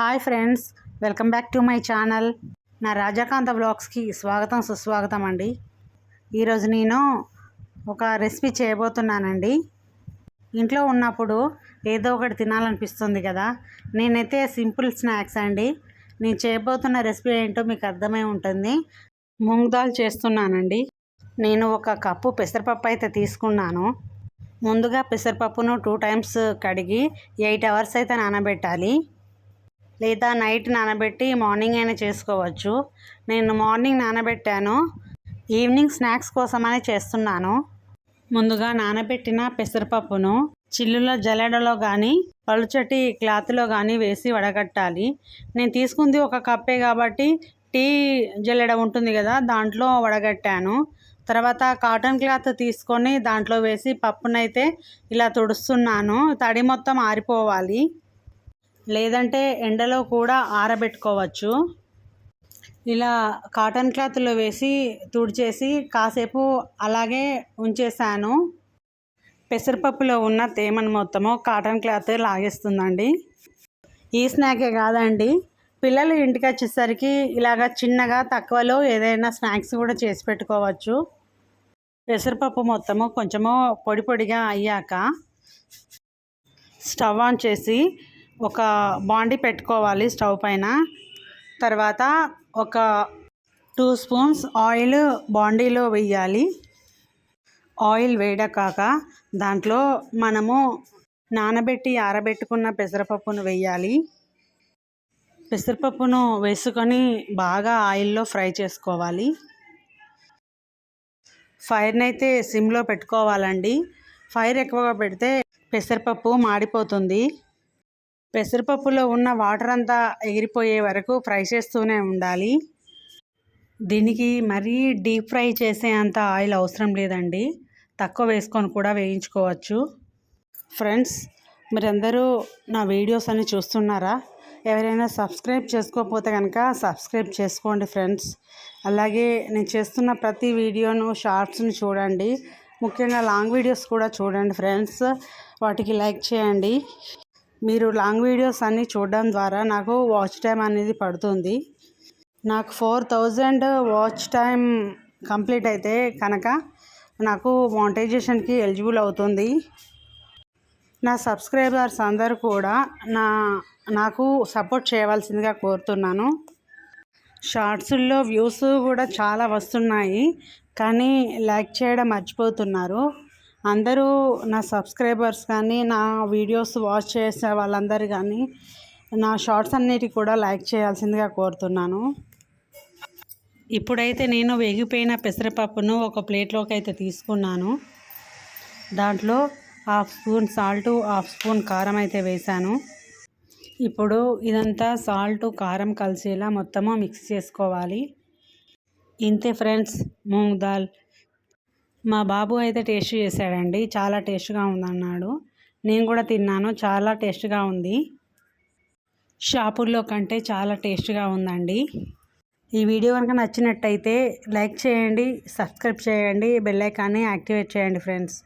Hi friends welcome back to my channel. నా రాజాకాంత వ్లాగ్స్కి స్వాగతం సుస్వాగతం అండి. ఈరోజు నేను ఒక రెసిపీ చేయబోతున్నానండి. ఇంట్లో ఉన్నప్పుడు ఏదో ఒకటి తినాలనిపిస్తుంది కదా. నేనైతే సింపుల్ స్నాక్స్ అండి. నేను చేయబోతున్న రెసిపీ ఏంటో మీకు అర్థమై ఉంటుంది. మూంగ్ దాల్ చేస్తున్నానండి. నేను ఒక కప్పు పెసరపప్పు అయితే తీసుకున్నాను. ముందుగా పెసరపప్పును టూ టైమ్స్ కడిగి ఎయిట్ అవర్స్ అయితే నానబెట్టాలి. లేదా నైట్ నానబెట్టి మార్నింగ్ అయినా చేసుకోవచ్చు. నేను మార్నింగ్ నానబెట్టాను. ఈవినింగ్ స్నాక్స్ కోసమని చేస్తున్నాను. ముందుగా నానబెట్టిన పెసరపప్పును చిల్లులో జల్లెడలో కానీ పలుచటి క్లాత్లో కానీ వేసి వడగట్టాలి. నేను తీసుకుంది ఒక కప్పే కాబట్టి టీ జల్లెడ ఉంటుంది కదా దాంట్లో వడగట్టాను. తర్వాత కాటన్ క్లాత్ తీసుకొని దాంట్లో వేసి పప్పునైతే ఇలా తుడుస్తున్నాను. తడి మొత్తం ఆరిపోవాలి. లేదంటే ఎండలో కూడా ఆరబెట్టుకోవచ్చు. ఇలా కాటన్ క్లాత్లో వేసి తుడిచేసి కాసేపు అలాగే ఉంచేసాను పెసరపప్పులో ఉన్న తేమను మొత్తము కాటన్ క్లాత్ లాగేస్తుందండి. ఈ స్నాకే కాదండి. పిల్లలు ఇంటికి వచ్చేసరికి ఇలాగ చిన్నగా తక్కువలో ఏదైనా స్నాక్స్ కూడా చేసి పెట్టుకోవచ్చు. పెసరపప్పు మొత్తము కొంచెము పొడి పొడిగా అయ్యాక స్టవ్ ఆన్ చేసి ఒక బాండి పెట్టుకోవాలి స్టవ్ పైన. తర్వాత ఒక టూ స్పూన్స్ ఆయిల్ బాండీలో వేయాలి. ఆయిల్ వేడకాక దాంట్లో మనము నానబెట్టి ఆరబెట్టుకున్న పెసరపప్పును వేయాలి. పెసరపప్పును వేసుకొని బాగా ఆయిల్లో ఫ్రై చేసుకోవాలి. ఫైర్ని అయితే సిమ్లో పెట్టుకోవాలండి. ఫైర్ ఎక్కువగా పెడితే పెసరపప్పు మాడిపోతుంది. పెసరపప్పులో ఉన్న వాటర్ అంతా ఎగిరిపోయే వరకు ఫ్రై చేస్తూనే ఉండాలి. దీనికి మరీ డీప్ ఫ్రై చేసే అంత ఆయిల్ అవసరం లేదండి. తక్కువ వేసుకొని కూడా వేయించుకోవచ్చు. ఫ్రెండ్స్ మీరందరూ నా వీడియోస్ అన్ని చూస్తున్నారా? ఎవరైనా సబ్స్క్రైబ్ చేసుకోకపోతే కనుక సబ్స్క్రైబ్ చేసుకోండి ఫ్రెండ్స్. అలాగే నేను చేస్తున్న ప్రతి వీడియోను షార్ట్స్ని చూడండి. ముఖ్యంగా లాంగ్ వీడియోస్ కూడా చూడండి ఫ్రెండ్స్. వాటికి లైక్ చేయండి. మీరు లాంగ్ వీడియోస్ అన్నీ చూడడం ద్వారా నాకు వాచ్ టైం అనేది పడుతుంది. నాకు four thousand watch time complete అయితే కనుక నాకు మానిటైజేషన్కి ఎలిజిబుల్ అవుతుంది. నా సబ్స్క్రైబర్స్ అందరూ కూడా నా నాకు సపోర్ట్ చేయవలసిందిగా కోరుతున్నాను. షార్ట్స్లో వ్యూస్ కూడా చాలా వస్తున్నాయి. కానీ లైక్ చేయడం మర్చిపోతున్నారు. అందరూ నా సబ్స్క్రైబర్స్ కానీ నా వీడియోస్ వాచ్ చేసే వాళ్ళందరూ కానీ నా షార్ట్స్ అన్నిటి కూడా లైక్ చేయాల్సిందిగా కోరుతున్నాను. ఇప్పుడైతే నేను వేగిపోయిన పెసరపప్పును ఒక ప్లేట్లోకి అయితే తీసుకున్నాను. దాంట్లో half spoon salt half spoon కారం అయితే వేశాను. ఇప్పుడు ఇదంతా సాల్ట్ కారం కలిసేలా మొత్తము మిక్స్ చేసుకోవాలి. ఇంతే ఫ్రెండ్స్ మూంగ్ దాల్ మా బాబు అయితే టేస్ట్ చేశాడండి. చాలా టేస్ట్గా ఉందన్నాడు. నేను కూడా తిన్నాను. చాలా టేస్ట్గా ఉంది. షాపుల్లో కంటే చాలా టేస్ట్గా ఉందండి. ఈ వీడియో కనుక నచ్చినట్టయితే లైక్ చేయండి సబ్స్క్రైబ్ చేయండి బెల్ ఐకాన్ని యాక్టివేట్ చేయండి ఫ్రెండ్స్.